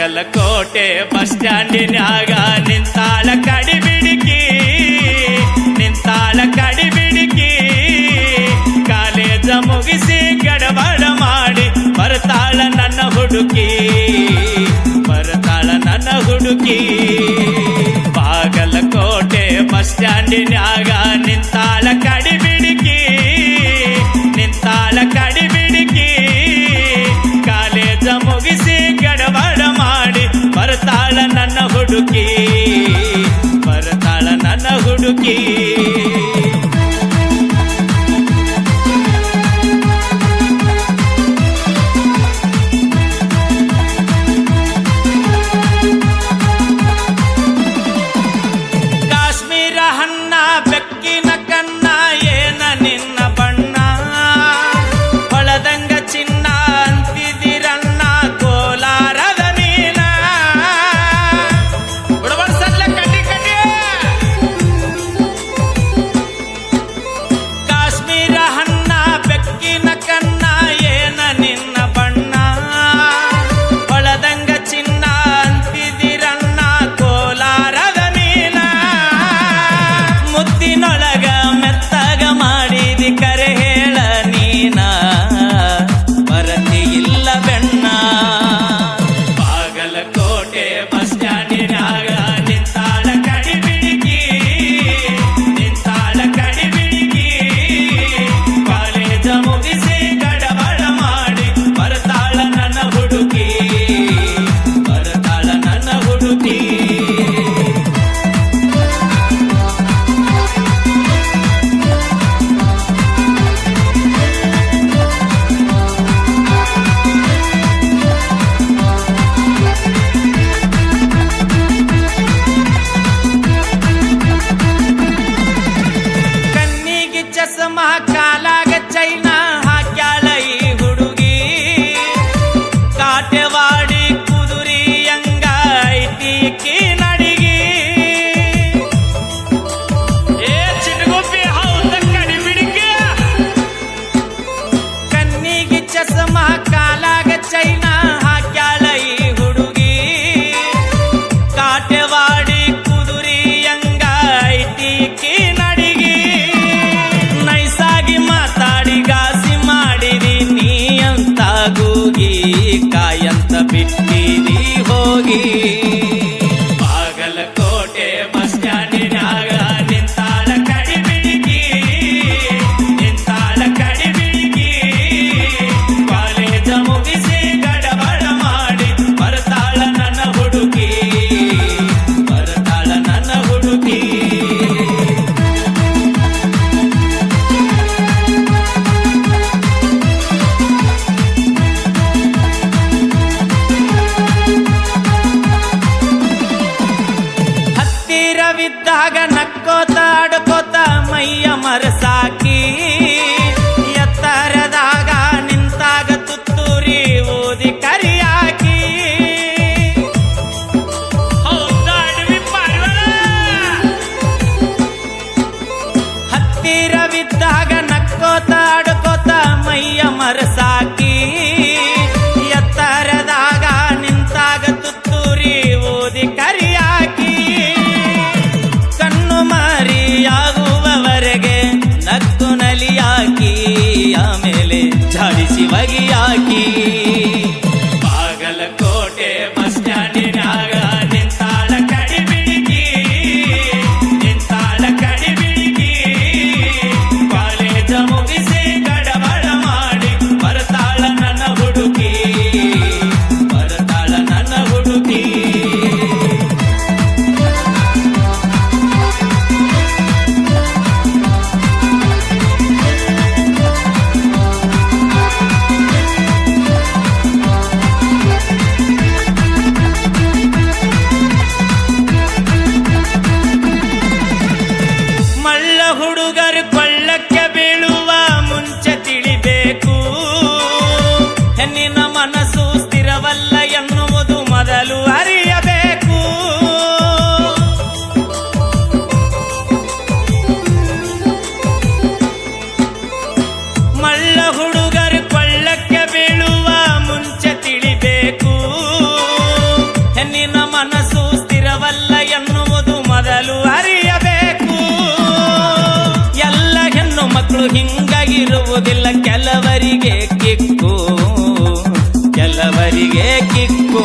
Bagalkot bus ಸ್ಟ್ಯಾಂಡಿನಾಗ ನಿಂತಾಳ ಕಡಿಬಿಡಿಕಿ ನಿಂತಾಳ ಕಡಿಬಿಡಿಕಿ. ಕಾಲೇಜ ಮುಗಿಸಿ ಗಡಬಡ ಮಾಡಿ ಬರ್ತಾಳ ನನ್ನ ಹುಡುಕಿ, ಬರ್ತಾಳ ನನ್ನ ಹುಡುಕಿ. ಬಾಗಲಕೋಟೆ ಬಸ್ ಸ್ಟ್ಯಾಂಡಿನಾಗ ನಿಂತಾಳ की You. ಸಾಕಿ ಎತ್ತರದಾಗ ನಿಂತಾಗ ತುತ್ತೂರಿ ಓದಿ ಕರಿಯಾಕಿ. ಹತ್ತಿರವಿದ್ದಾಗ ನಕ್ಕೋತಾಡು ಹಿಂಗಾಗಿರುವುದಿಲ್ಲ ಕೆಲವರಿಗೆ ಕಿಕ್ಕು ಕೆಲವರಿಗೆ ಕಿಕ್ಕು.